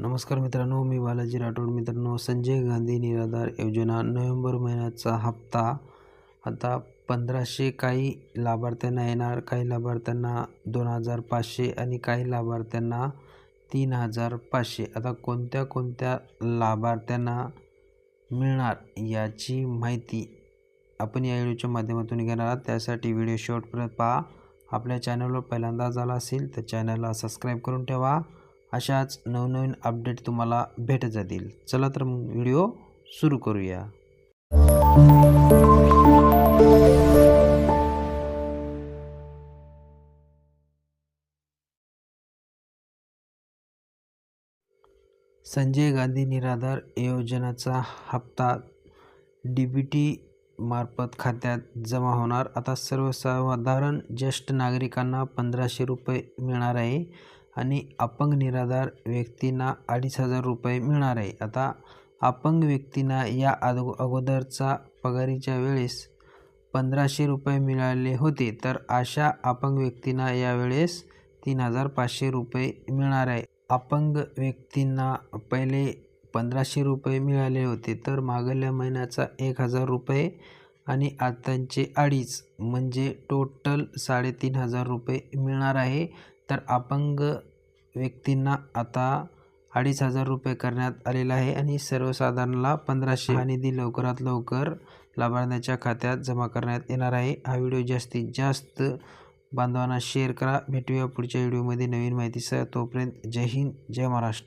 नमस्कार मित्रांनो मी बालाजी राठोड. मित्रांनो संजय गांधी निराधार योजना नोव्हेंबर महिन्याचा हप्ता. आता पंधराशे काही लाभार्थ्यांना येणार. काही लाभार्थ्यांना दोन हजार पाचशे आणि काही लाभार्थ्यांना तीन हजार पाचशे. आता कोणत्या कोणत्या लाभार्थ्यांना मिळणार याची माहिती आपण या व्हिडिओच्या माध्यमातून घेणार आहात. त्यासाठी व्हिडिओ शेवटपर्यंत पहा. आपल्या चॅनलवर पहिल्यांदा झाला असेल तर चॅनलला सबस्क्राईब करून ठेवा. अशाच नवनवीन अपडेट तुम्हाला भेटत जातील. चला तर मग व्हिडिओ सुरू करूया. संजय गांधी निराधार योजनेचा हप्ता डी बी टी मार्फत खात्यात जमा होणार. आता सर्वसाधारण ज्येष्ठ नागरिकांना पंधराशे रुपये मिळणार आहे. आणि अपंग निराधार व्यक्तींना अडीच हजार रुपये मिळणार आहे. आता अपंग व्यक्तींना या अगो अगोदरचा पगारीच्या वेळेस पंधराशे रुपये मिळाले होते तर अशा अपंग व्यक्तींना यावेळेस तीन हजार पाचशे रुपये मिळणार आहे. अपंग व्यक्तींना पहिले पंधराशे रुपये मिळाले होते तर मागल्या महिन्याचा एक हजार रुपये आणि आतांचे अडीच म्हणजे टोटल साडेतीन हजार रुपये मिळणार आहे. तर अपंग व्यक्तींना आता अडीच हजार रुपये करण्यात आलेला आहे आणि सर्वसाधारणला पंधराशे हा निधी लवकरात लवकर लाभार्थ्याच्या खात्यात जमा करण्यात येणार आहे. हा व्हिडिओ जास्तीत जास्त बांधवांना शेअर करा. भेटूया पुढच्या व्हिडिओमध्ये. नवीन माहितीसह तोपर्यंत जय हिंद जय महाराष्ट्र.